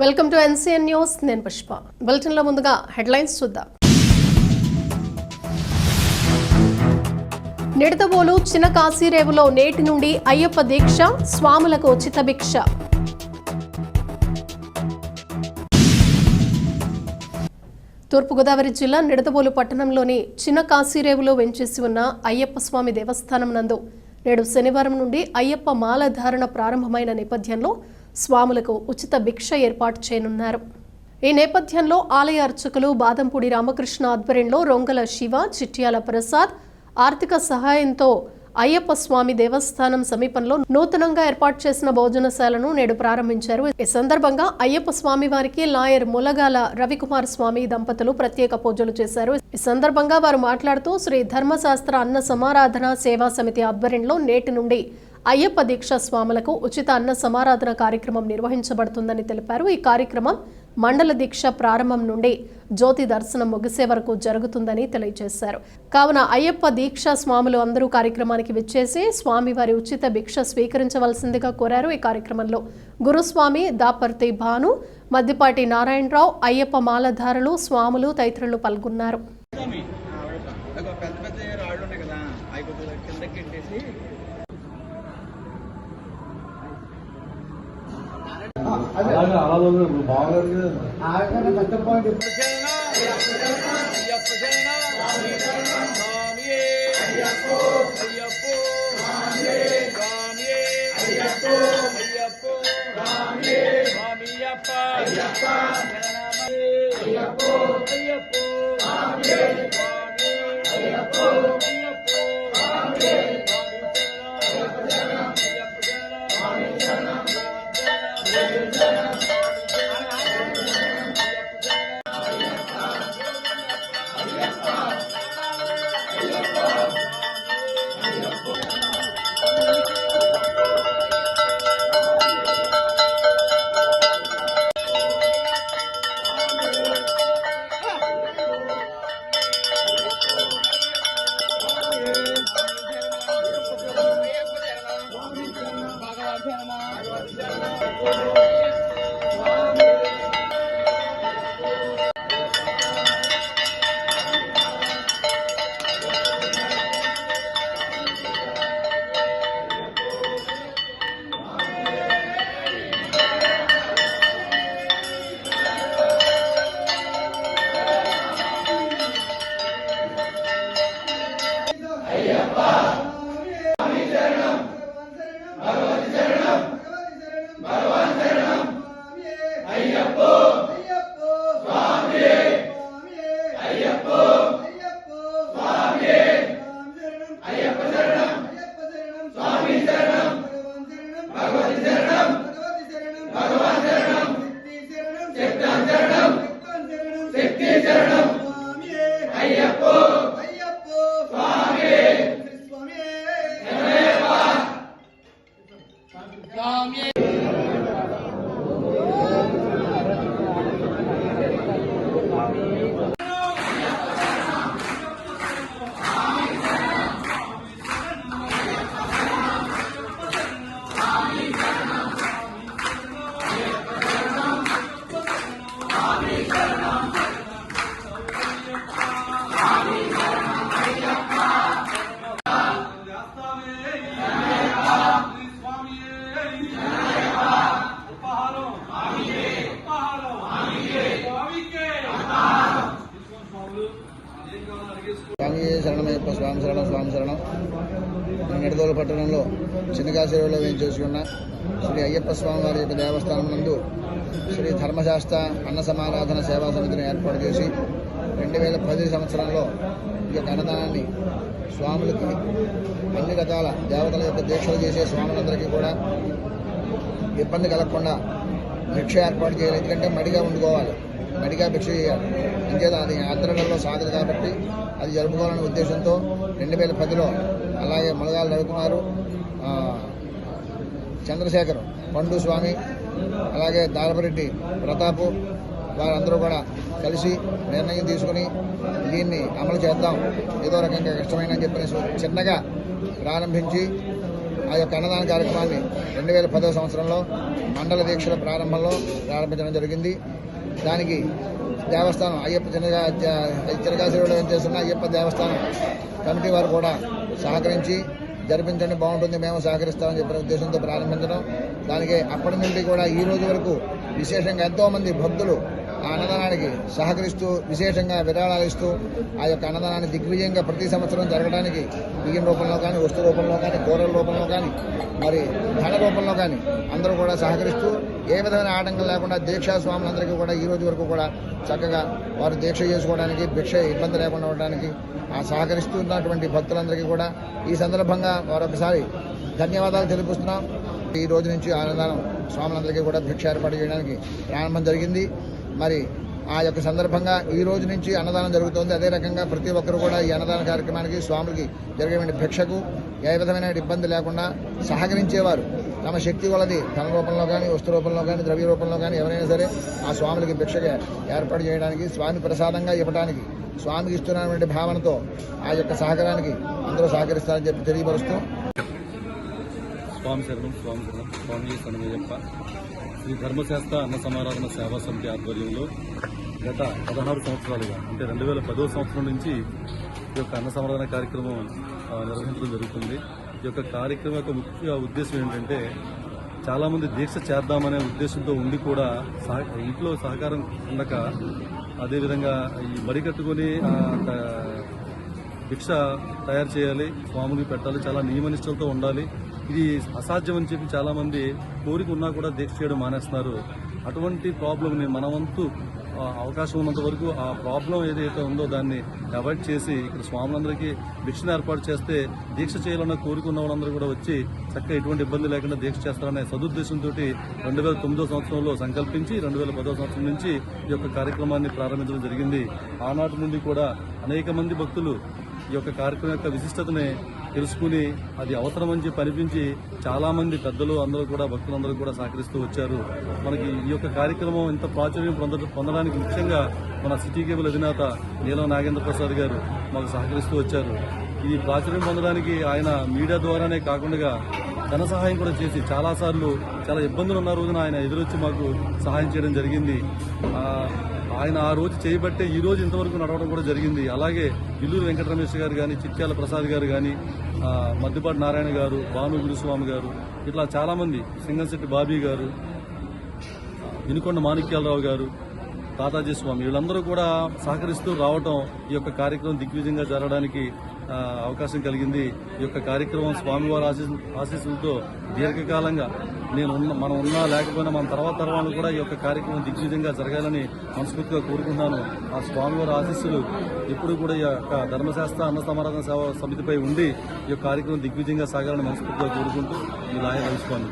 Welcome to NCN news. నేను పుష్ప. బులెటిన్లో ముందుగా హెడ్లైన్స్ చూద్దాం. నిడతబోలు చిన్న కాశీరేవులో నేటి నుండి అయ్యప్ప దీక్ష స్వాములకు ఉచిత భిక్ష. తూర్పుగోదావరి జిల్లా నిడతబోలు పట్టణంలోని చిన్న కాశీరేవులో వెంచేసి ఉన్న అయ్యప్ప స్వామి దేవస్థానం నందు నేడు శనివారం నుండి అయ్యప్ప మాల ధారణ ప్రారంభమైన నేపథ్యంలో స్వాములకు ఉచిత భిక్ష ఏర్పాటు చేయనున్నారు. ఈ నేపథ్యంలో ఆలయ అర్చకులు బాదంపూడి రామకృష్ణ ఆధ్వర్యంలో రొంగల శివ చిట్యాల ప్రసాద్ ఆర్థిక సహాయంతో అయ్యప్ప స్వామి దేవస్థానం సమీపంలో నూతనంగా ఏర్పాటు చేసిన భోజనశాలను నేడు ప్రారంభించారు. ఈ సందర్భంగా అయ్యప్ప స్వామి వారికి లాయర్ ములగాల రవికుమార్ స్వామి దంపతులు ప్రత్యేక పూజలు చేశారు. ఈ సందర్భంగా వారు మాట్లాడుతూ శ్రీ ధర్మశాస్త్ర అన్న సమారాధన సేవా సమితి ఆధ్వర్యంలో నేటి నుండి అయ్యప్ప దీక్ష స్వాములకు ఉచిత అన్న సమారాధన కార్యక్రమం నిర్వహించబడుతుందని తెలిపారు. ఈ కార్యక్రమం మండల దీక్ష ప్రారంభం నుండి జ్యోతి దర్శనం ముగిసే వరకు జరుగుతుందని తెలియజేశారు. కావున అయ్యప్ప దీక్ష స్వాములు అందరూ కార్యక్రమానికి విచ్చేసి స్వామివారి ఉచిత భిక్ష స్వీకరించవలసిందిగా కోరారు. ఈ కార్యక్రమంలో గురుస్వామి దాపర్తి భాను మద్దిపాటి నారాయణరావు అయ్యప్ప మాలధారులు స్వాములు తదితరులు పాల్గొన్నారు. బాగలేదు కదా అయ్యప్ప శరణ స్వామియే అయ్యప్పో అయ్యప్పో స్వామియే శరణమయ్యప్ప స్వామి శరణం స్వామి శరణం. నేను నిడదోలు పట్టణంలో చిన్నకాశీలో వేయించేసుకున్న శ్రీ అయ్యప్ప స్వామి వారి యొక్క దేవస్థానం నందు శ్రీ ధర్మశాస్త్ర అన్న సమారాధన సేవా సమితిని ఏర్పాటు చేసి రెండు వేల పది సంవత్సరంలో ఈ యొక్క అన్నదానాన్ని స్వాములకి అన్ని రకాల దేవతల యొక్క దీక్షలు చేసే స్వాములందరికీ కూడా ఇబ్బంది కలగకుండా భిక్ష ఏర్పాటు చేయాలి. ఎందుకంటే మడిగా ఉండుకోవాలి మడిగా భిక్ష చేయాలి. అంచేత అది ఆంధ్రలో సాగదు కాబట్టి అది జరుపుకోవాలనే ఉద్దేశంతో రెండు వేల పదిలో అలాగే ములగాల రవికుమారు చంద్రశేఖర్ పండు స్వామి అలాగే దాలపరెడ్డి ప్రతాపు వారందరూ కూడా కలిసి నిర్ణయం తీసుకుని దీన్ని అమలు చేద్దాం. ఏదో రకంగా కష్టమైన చెప్పేసి చిన్నగా ప్రారంభించి ఆ యొక్క అన్నదాన కార్యక్రమాన్ని రెండు వేల పదో సంవత్సరంలో మండల దీక్షల ప్రారంభంలో ప్రారంభించడం జరిగింది. దానికి దేవస్థానం అయ్యప్ప చిన్నగా చిన్నగాశిలో చేస్తున్న అయ్యప్ప దేవస్థానం కమిటీ వారు కూడా సహకరించి జరిపించండి బాగుంటుంది మేము సహకరిస్తామని చెప్పిన ఉద్దేశంతో ప్రారంభించడం. దానికి అప్పటి నుండి కూడా ఈ రోజు వరకు విశేషంగా ఎంతోమంది భక్తులు ఆ అన్నదానానికి సహకరిస్తూ విశేషంగా విరాళాలు ఇస్తూ ఆ యొక్క అన్నదానాన్ని దిగ్విజయంగా ప్రతి సంవత్సరం జరగడానికి బియ్యం రూపంలో కానీ వస్తు రూపంలో కానీ కూరల రూపంలో కానీ మరి ధన రూపంలో కానీ అందరూ కూడా సహకరిస్తూ ఏ విధమైన ఆటంకం లేకుండా దీక్షా స్వాములందరికీ కూడా ఈ రోజు వరకు కూడా చక్కగా వారు దీక్ష చేసుకోవడానికి భిక్ష ఇబ్బంది లేకుండా ఉండడానికి ఆ సహకరిస్తున్నటువంటి భక్తులందరికీ కూడా ఈ సందర్భంగా మరొకసారి ధన్యవాదాలు తెలిపిస్తున్నాం ఈ రోజు నుంచి అన్నదానం స్వాములందరికీ కూడా భిక్ష ఏర్పాటు చేయడానికి ప్రారంభం జరిగింది. మరి ఆ యొక్క సందర్భంగా ఈ రోజు నుంచి అన్నదానం జరుగుతోంది. అదే రకంగా ప్రతి ఒక్కరు కూడా ఈ అన్నదాన కార్యక్రమానికి స్వాములకి జరిగేటువంటి భిక్షకు ఏ విధమైన ఇబ్బంది లేకుండా సహకరించేవారు. తమ శక్తి కొలది ధన రూపంలో కానీ వస్తు రూపంలో కానీ ద్రవ్య రూపంలో కానీ ఎవరైనా సరే ఆ స్వాములకి భిక్షగా ఏర్పాటు చేయడానికి స్వామి ప్రసాదంగా ఇవ్వడానికి స్వామికి ఇస్తున్నటువంటి భావనతో ఆ యొక్క సహకారానికి అందరూ సహకరిస్తారని చెప్పి తెలియపరుస్తూ స్వామి శరణం స్వామి శరణం స్వామి సనమయ్యప్ప శ్రీ ధర్మశాస్త్ర అన్న సమారాధన సేవా సమితి ఆధ్వర్యంలో గత పదహారు సంవత్సరాలుగా అంటే రెండు వేల పదో సంవత్సరం నుంచి ఈ యొక్క అన్న సమారాధన కార్యక్రమం నిర్వహించడం జరుగుతుంది. ఈ యొక్క కార్యక్రమం యొక్క ముఖ్య ఉద్దేశం ఏంటంటే చాలామంది దీక్ష చేద్దామనే ఉద్దేశంతో ఉండి కూడా ఇంట్లో సహకారం ఉండక అదేవిధంగా ఈ మడి కట్టుకొని ఆ, భిక్ష తయారు చేయాలి స్వాములు పెట్టాలి చాలా నియమనిష్టలతో ఉండాలి. ఇది అసాధ్యం అని చెప్పి చాలా మంది కోరిక ఉన్నా కూడా దీక్ష చేయడం మానేస్తున్నారు. అటువంటి ప్రాబ్లంని మన వంతు అవకాశం ఉన్నంత వరకు ఆ ప్రాబ్లం ఏదైతే ఉందో దాన్ని అవాయిడ్ చేసి ఇక్కడ స్వాములందరికీ భిక్షను ఏర్పాటు చేస్తే దీక్ష చేయాలన్న కోరిక ఉన్న వాళ్ళందరూ కూడా వచ్చి చక్కగా ఎటువంటి ఇబ్బంది లేకుండా దీక్ష చేస్తారనే సదుద్దేశంతో రెండు వేల తొమ్మిదో సంవత్సరంలో సంకల్పించి రెండు వేల పదో సంవత్సరం నుంచి ఈ యొక్క కార్యక్రమాన్ని ప్రారంభించడం జరిగింది. ఆనాటి నుండి కూడా అనేక మంది భక్తులు ఈ యొక్క కార్యక్రమం యొక్క విశిష్టతని తెలుసుకుని అది అవసరమని చెప్పి అనిపించి చాలామంది పెద్దలు అందరూ కూడా భక్తులందరూ కూడా సహకరిస్తూ వచ్చారు. మనకి ఈ యొక్క కార్యక్రమం ఇంత ప్రాచుర్యం పొంద పొందడానికి ముఖ్యంగా మన సిటీ కేబుల్ అధినేత నీలం నాగేంద్ర ప్రసాద్ గారు మాకు సహకరిస్తూ వచ్చారు. ఈ ప్రాచుర్యం పొందడానికి ఆయన మీడియా ద్వారానే కాకుండా ధన సహాయం కూడా చేసి చాలా సార్లు చాలా ఇబ్బందులు ఉన్న రోజున ఆయన ఎదురొచ్చి మాకు సహాయం చేయడం జరిగింది. ఆయన ఆ రోజు చేయబట్టే ఈ రోజు ఇంతవరకు నడవడం కూడా జరిగింది. అలాగే ఇల్లూరు వెంకటరమేష్ గారు కానీ చిట్యాల ప్రసాద్ గారు కానీ మద్దిపాటి నారాయణ గారు భాను గురుస్వామి గారు ఇట్లా చాలామంది సింగంశెట్టి బాబీ గారు వినుకొండ మాణిక్యాలరావు గారు తాతాజీ స్వామి వీళ్ళందరూ కూడా సహకరిస్తూ రావటం ఈ యొక్క కార్యక్రమం దిగ్విజయంగా జరగడానికి అవకాశం కలిగింది. ఈ యొక్క కార్యక్రమం స్వామివారి ఆశీస్ ఆశీస్సులతో దీర్ఘకాలంగా నేను ఉన్న మనం ఉన్నా లేకపోయినా మన తర్వాత తరాలు కూడా ఈ యొక్క కార్యక్రమం దిగ్విజయంగా జరగాలని మనస్ఫూర్తిగా కోరుకుంటున్నాను. ఆ స్వామివారి ఆశీస్సులు ఎప్పుడు కూడా ఈ యొక్క ధర్మశాస్త్ర అన్న సమారాధన సేవ సమితిపై ఉండి ఈ కార్యక్రమం దిగ్విజయంగా సాగాలని మనస్ఫూర్తిగా కోరుకుంటూ ఈ లాయ రవిస్వామి